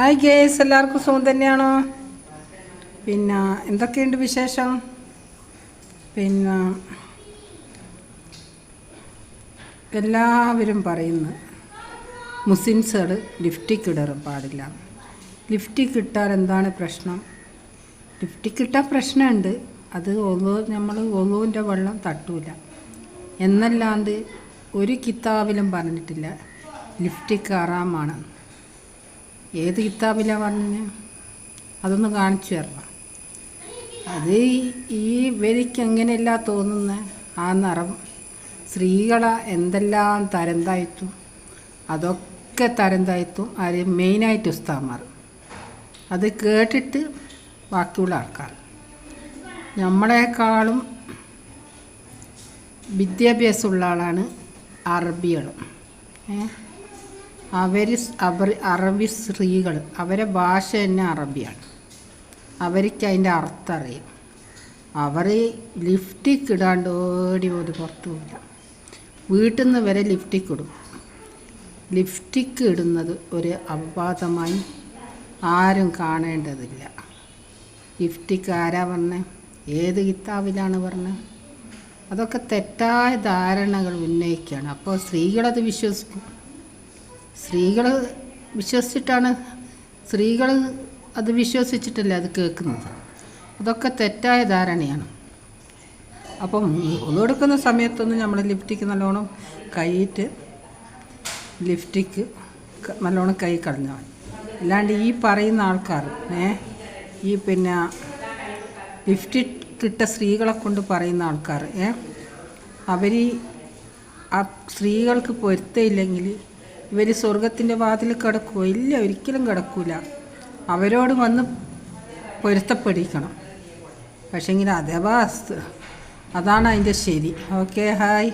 Hi guys എല്ലാവർക്കും സുഖം തന്നെയാണോ? പിന്നെ എന്തൊക്കെയുണ്ട് വിശേഷം? പിന്നെ എല്ലാവരും പറയുന്നു മുസ്ലിംസുകൾ ലിഫ്റ്റിക്ക് ഇടാൻ പാടില്ല. ലിഫ്റ്റിക്ക് കിട്ടാൻ എന്താണ് പ്രശ്നം? ലിഫ്റ്റിക്ക് കിട്ടാൻ പ്രശ്നമുണ്ട്. അത് ഓലോ നമ്മൾ ഓലോന്റെ വെള്ളം തട്ടൂല. എന്നല്ലാണ്ട് ഒരു കിതാബിലും പറഞ്ഞിട്ടില്ല ലിഫ്റ്റിക്ക് ഹറാമാണ് ഏത് കിതാബിലാണ് പറഞ്ഞ? അതൊന്ന് കാണിച്ചു തരണം. അത് ഈ- ഇവർക്ക് എങ്ങനെയല്ല തോന്നുന്ന? ആ നിറം സ്ത്രീകളെ എന്തെല്ലാം തരം താഴ്ത്തും അതൊക്കെ തരം താഴ്ത്തും അത് മെയിനായിട്ട് ഉസ്താമാർ അത് കേട്ടിട്ട് ബാക്കിയുള്ള ആൾക്കാർ. നമ്മളെക്കാളും വിദ്യാഭ്യാസമുള്ള ആളാണ് അറബികൾ അവർ അവർ അറബി സ്ത്രീകൾ അവരെ ഭാഷ തന്നെ അറബിയാണ്. അവർക്ക് അതിന്റെ അർത്ഥം അറിയാം. അവർ ലിഫ്റ്റിക്ക് ഇടാണ്ട് ഓടി ഓടി പുറത്തു പോയില്ല വീട്ടിൽ നിന്ന് വരെ ലിഫ്റ്റിക്ക് ഇടും. ലിഫ്റ്റിക്ക് ഇടുന്നത് ഒരു അപവാദമായി ആരും കാണേണ്ടതില്ല. ലിഫ്റ്റിക്ക് ആരാ പറഞ്ഞത് ഏത് കിതാബിലാണ് പറഞ്ഞത് അതൊക്കെ തെറ്റായ ധാരണകൾ ഉന്നയിക്കുകയാണ്. അപ്പോൾ സ്ത്രീകളത് വിശ്വസിക്കും. സ്ത്രീകൾ വിശ്വസിച്ചിട്ടാണ് സ്ത്രീകൾ അത് വിശ്വസിച്ചിട്ടല്ലേ അത് കേൾക്കുന്നത്? അതൊക്കെ തെറ്റായ ധാരണയാണ്. അപ്പം ഒന്നെടുക്കുന്ന സമയത്തൊന്നും നമ്മൾ ലിഫ്റ്റിക്ക് നല്ലോണം കൈയിട്ട് ലിഫ്റ്റിക്ക് നല്ലോണം കൈ കളഞ്ഞാൽ മതി. അല്ലാണ്ട് ഈ പറയുന്ന ആൾക്കാർ ഏ ഈ പിന്നെ ലിഫ്റ്റിക്ക് കിട്ട സ്ത്രീകളെ കൊണ്ട് പറയുന്ന ആൾക്കാർ ഏ അവർ ആ സ്ത്രീകൾക്ക് പൊരുത്തയില്ലെങ്കിൽ ഇവർ സ്വർഗത്തിന്റെ വാതിൽ കിടക്കുമോ ഇല്ല ഒരിക്കലും കിടക്കൂല. അവരോട് വന്ന് പൊരുത്തപ്പെടിക്കണം. പക്ഷേങ്കിൽ അഥവാ അതാണ് അതിന്റെ ശരി. Okay hi.